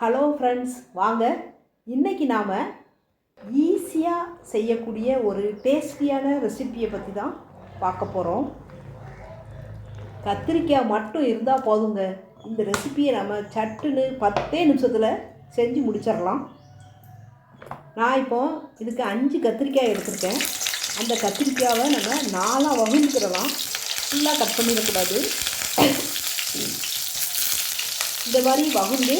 Hello friends வாங்க. இன்னைக்கு நாம் ஈஸியாக செய்யக்கூடிய ஒரு டேஸ்டியான ரெசிப்பியை பற்றி தான் பார்க்க போகிறோம் கத்திரிக்காய் மட்டும் இருந்தால் போதுங்க. இந்த ரெசிப்பியை நம்ம சட்டுன்னு பத்தே நிமிஷத்தில் செஞ்சு முடிச்சிடலாம். நான் இப்போ இதுக்கு அஞ்சு கத்திரிக்காய் எடுத்திருக்கேன். அந்த கத்திரிக்காயை நம்ம நாலாக வகுந்துக்கிடலாம். ஃபுல்லாக கட் பண்ணிடக்கூடாது. இந்த மாதிரி வகுந்து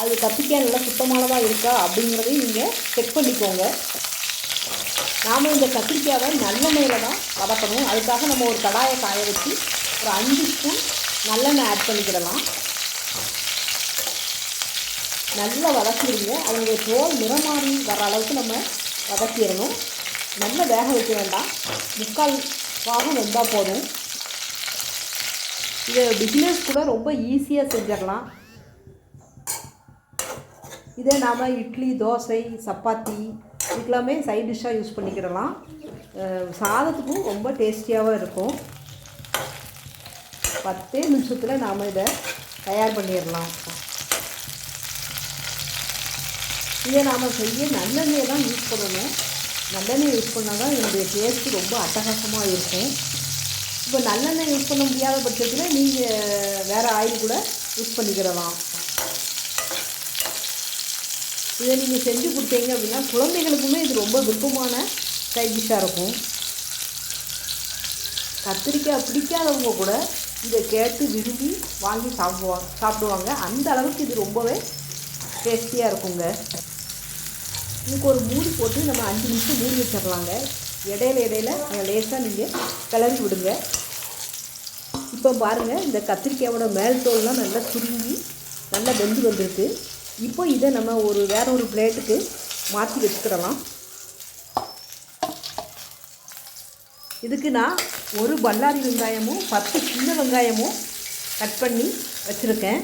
அது கத்திரிக்காய் நல்லா சுத்தமானதாக இருக்கா அப்படிங்கிறதையும் நீங்கள் செக் பண்ணிக்கோங்க. நாம் இந்த கத்திரிக்காயை நல்லெண்ணெயில் தான் வதக்கணும். அதுக்காக நம்ம ஒரு கடாயை காய வச்சு ஒரு அஞ்சு ஸ்பூன் நல்லெண்ணெய் ஆட் பண்ணிக்கிடலாம். நல்லா வதக்கிடுங்க. அதனுடைய தோல் நிறமாறி வர அளவுக்கு நம்ம வதக்கிடணும். நல்லா வேக வைக்க வேண்டாம். முக்கால் பாகம் வெந்தால் போதும். இதை பிஸ்னஸ் கூட ரொம்ப ஈஸியாக செஞ்சிடலாம். இதே நாம் இட்லி தோசை சப்பாத்தி இதுக்கெல்லாமே சைட் டிஷ்ஷாக யூஸ் பண்ணிக்கிடலாம். சாதத்துக்கும் ரொம்ப டேஸ்டியாகவும் இருக்கும். பத்தே நிமிஷத்தில் நாம் இதை தயார் பண்ணிடலாம். இதை நாம் செய்ய நல்லெண்ணெய் தான் யூஸ் பண்ணணும். நல்லெண்ணெய் யூஸ் பண்ணால் தான் என்னுடைய டேஸ்ட்டு ரொம்ப அட்டகாசமாக இருக்கும். இப்போ நல்லெண்ணெய் யூஸ் பண்ண முடியாத பட்சத்தில் நீங்கள் வேறு ஆயில் கூட யூஸ் பண்ணிக்கிடலாம். இதை நீங்கள் செஞ்சு கொடுத்தீங்க அப்படின்னா குழந்தைகளுக்குமே இது ரொம்ப விருப்பமான சைட் டிஷ்ஷாக இருக்கும். கத்திரிக்காய் பிடிக்காதவங்க கூட இதை கேட்டு விரும்பி வாங்கி சாப்பிடுவாங்க சாப்பிடுவாங்க. அந்த அளவுக்கு இது ரொம்பவே டேஸ்டியாக இருக்குங்க. இதுக்கு ஒரு மூடி போட்டு நம்ம அஞ்சு நிமிஷம் மூடி வச்சிடலாங்க இடையில இடையில லேசாக நீங்கள் கிளறி விடுங்க. இப்போ பாருங்கள் இந்த கத்திரிக்காயோட மேல் தோல்லாம் நல்லா சுருங்கி நல்லா வெந்து வந்திருக்கு. இப்போ இதை நம்ம ஒரு வேற ஒரு பிளேட்டுக்கு மாற்றி வச்சுக்கிடலாம். இதுக்கு நான் ஒரு பல்லாரி வெங்காயமும் பத்து சின்ன வெங்காயமும் கட் பண்ணி வச்சுருக்கேன்.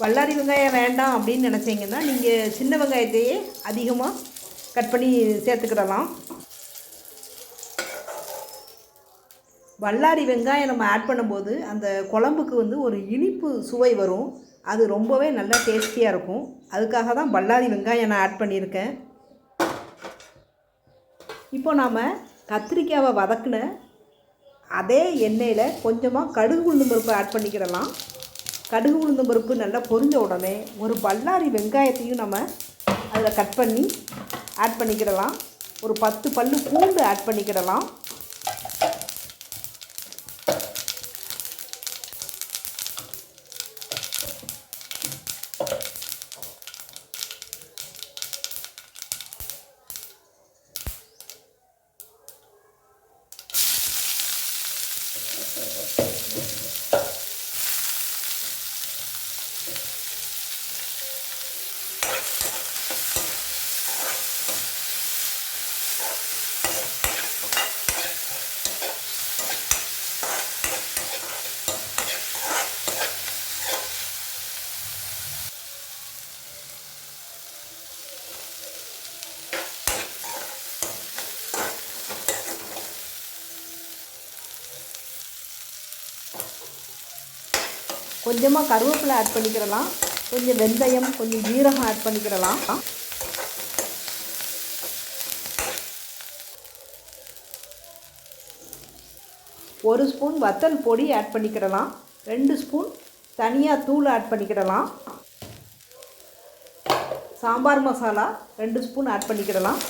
பல்லாரி வெங்காயம் வேண்டாம் அப்படின்னு நினச்சிங்கன்னா நீங்கள் சின்ன வெங்காயத்தையே அதிகமாக கட் பண்ணி சேர்த்துக்கிடலாம். வல்லாரி வெங்காயம் நம்ம ஆட் பண்ணும்போது அந்த குழம்புக்கு வந்து ஒரு இனிப்பு சுவை வரும். அது ரொம்பவே நல்லா டேஸ்டியாக இருக்கும். அதுக்காக தான் பல்லாரி வெங்காயம் நான் ஆட் பண்ணியிருக்கேன். இப்போ நாம் கத்திரிக்காவை வதக்கின அதே எண்ணெயில் கொஞ்சமாக கடுகு உளுந்தம் பருப்பு ஆட் பண்ணிக்கிடலாம். கடுகு உளுந்தம் பருப்பு நல்லா பொரிஞ்ச உடனே ஒரு பல்லாரி வெங்காயத்தையும் நம்ம அதில் கட் பண்ணி ஆட் பண்ணிக்கிடலாம். ஒரு பத்து பல்லு பூண்டு ஆட் பண்ணிக்கிடலாம். கொஞ்சமாக கருவேப்பிலை ஆட் பண்ணிக்கிடலாம் கொஞ்சம் வெந்தயம் கொஞ்சம் ஜீரகம் ஆட் பண்ணிக்கிடலாம் ஒரு ஸ்பூன் வத்தல் பொடி ஆட் பண்ணிக்கிடலாம் ரெண்டு ஸ்பூன் தனியாக தூள் ஆட் பண்ணிக்கிடலாம் சாம்பார் மசாலா ரெண்டு ஸ்பூன் ஆட் பண்ணிக்கிடலாம்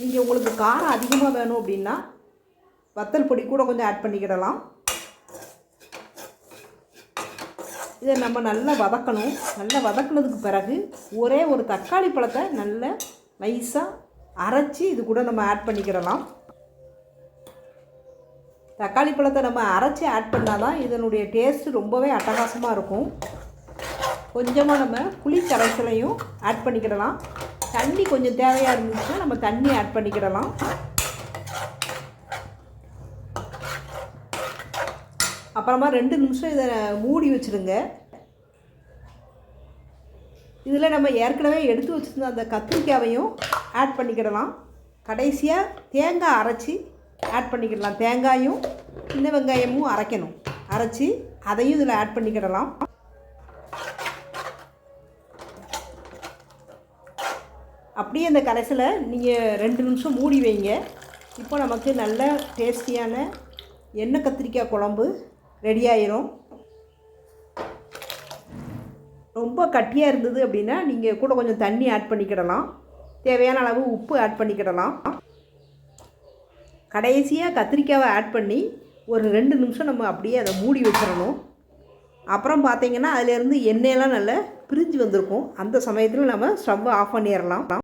நீங்கள் உங்களுக்கு காரம் அதிகமாக வேணும் அப்படின்னா வத்தல் பொடி கூட கொஞ்சம் ஆட் பண்ணிக்கிடலாம் இதை நம்ம நல்லா வதக்கணும். நல்லா வதக்குனதுக்கு பிறகு ஒரே ஒரு தக்காளி பழத்தை நல்லா நைஸாக அரைச்சி இது கூட நம்ம ஆட் பண்ணிக்கிடலாம். தக்காளி பழத்தை நம்ம அரைச்சி ஆட் பண்ணால் தான் இதனுடைய டேஸ்ட்டு ரொம்பவே அட்டகாசமாக இருக்கும். கொஞ்சமாக நம்ம புளி கரைசலையும் ஆட் பண்ணிக்கிடலாம். தண்ணி கொஞ்சம் தேவையாக இருந்துச்சுன்னா நம்ம தண்ணி ஆட் பண்ணிக்கிடலாம். அப்புறமா ரெண்டு நிமிஷம் இதை மூடி வச்சுருங்க. இதில் நம்ம ஏற்கனவே எடுத்து வச்சுருந்த அந்த கத்திரிக்காவையும் ஆட் பண்ணிக்கிடலாம். கடைசியாக தேங்காய் அரைச்சி ஆட் பண்ணிக்கிடலாம். தேங்காயும் சின்ன வெங்காயமும் அரைக்கணும். அரைச்சி அதையும் இதில் ஆட் பண்ணிக்கிடலாம். அப்படியே அந்த கடைசியில் நீங்கள் ரெண்டு நிமிஷம் மூடி வைங்க. இப்போ நமக்கு நல்ல டேஸ்டியான எண்ணெய் கத்திரிக்காய் குழம்பு ரெடி ஆயிரும் ரொம்ப கட்டியாக இருந்தது அப்படின்னா நீங்கள் கூட கொஞ்சம் தண்ணி ஆட் பண்ணிக்கிடலாம். தேவையான அளவு உப்பு ஆட் பண்ணிக்கிடலாம். கடைசியாக கத்திரிக்காவை ஆட் பண்ணி ஒரு ரெண்டு நிமிஷம் நம்ம அப்படியே அதை மூடி வச்சிடணும். அப்புறம் பார்த்தீங்கன்னா அதிலேருந்து எண்ணெயெல்லாம் நல்லா பிரிஞ்சு வந்திருக்கும். அந்த சமயத்தில் நம்ம ஸ்டவ்வை ஆஃப் பண்ணிடலாம்.